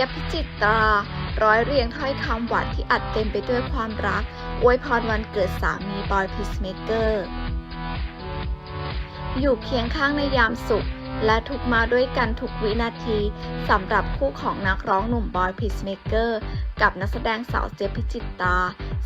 ยบพิจิตรา ร้อยเรียงถ้อยคำหวานที่อัดเต็มไปด้วยความรัก อวยพรวันเกิดสามีบอยพิสเมเกอร์ อยู่เคียงข้างในยามสุข และทุกมาด้วยกันทุกวินาทีสำหรับคู่ของนักร้องหนุ่มบอยพิสเมเกอร์ กับนักแสดงสาวเจี๊ยบพิจิตรา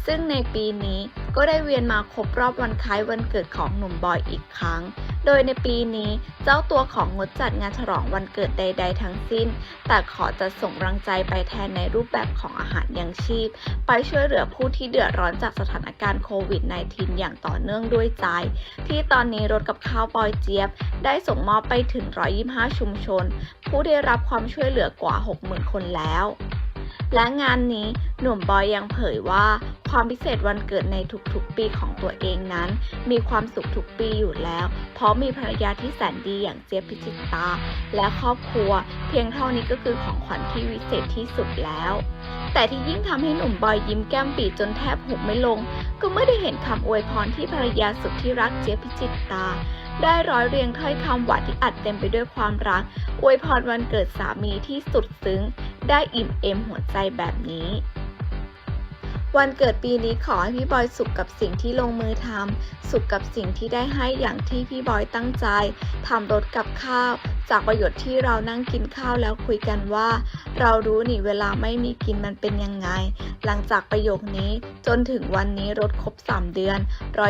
ซึ่งในปีนี้ก็ได้เวียนมาครบรอบวันคล้ายวันเกิดของหนุ่มบอยอีกครั้ง โดยในปีนี้เจ้าตัวของงดจัดงานฉลองวันเกิดใด ๆ ทั้งสิ้น แต่ขอจะส่งกำลังใจไปแทนในรูปแบบของอาหารยังชีพ ไปช่วยเหลือผู้ที่เดือดร้อนจากสถานการณ์โควิด -19 อย่างต่อเนื่องด้วยใจ ที่ตอนนี้รถกับข้าวปอยเจี๊ยบ ได้ส่งมอบไปถึง 125 ชุมชน ผู้ได้รับความช่วยเหลือกว่า 60,000 คนแล้ว และงานนี้หนุ่มบอยยังเผยว่า ความพิเศษวันเกิดในทุกๆปีของตัวเองนั้น มีความสุขทุกปีอยู่แล้ว เพราะมีภรรยาที่แสนดีอย่างเจี๊ยบพิจิตตา และครอบครัว เพียงเท่านี้ก็คือของขวัญที่วิเศษที่สุดแล้ว แต่ที่ยิ่งทำให้หนุ่มบอยยิ้มแก้มปีจนแทบหุบไม่ลง ก็เมื่อได้เห็นคำอวยพรที่ภรรยาสุดที่รักเจี๊ยบพิจิตตา ได้ร้อยเรียงถ้อยคำหวานที่อัดเต็มไปด้วยความรัก อวยพรวันเกิดสามีที่สุดซึ้ง ได้อิ่มเอมหัวใจแบบนี้ วันเกิดปีนี้ขอให้พี่บอยสุขกับสิ่งที่ลงมือทำสุขกับสิ่งที่ได้ให้อย่างที่พี่บอยตั้งใจทำรถกับข้าว จากประโยชน์ที่เรานั่งกินข้าวแล้วคุยกันว่า เรารู้นี่เวลาไม่มีกินมันเป็นยังไง หลังจากประโยคนี้จนถึงวันนี้รถครบ 3 เดือน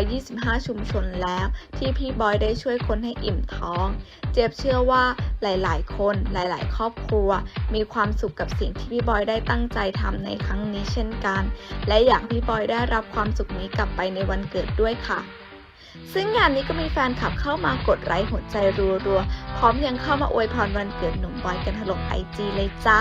125 ชุมชนแล้ว ที่พี่บอยได้ช่วยคนให้อิ่มท้อง เจี๊ยบเชื่อว่าหลาย ๆ คนหลาย ๆ ครอบครัว มีความสุขกับสิ่งที่พี่บอยได้ตั้งใจทำในครั้งนี้เช่นกัน และอยากพี่บอยได้รับความสุขนี้กลับไปในวันเกิดด้วยค่ะ ซึ่งงานนี้ก็มีแฟนคลับเข้ามากดไลค์หัวใจรัวๆ พร้อมยังเข้ามาอวยพรวันเกิดหนุ่มบอยกันถล่มไอจีเลยจ้า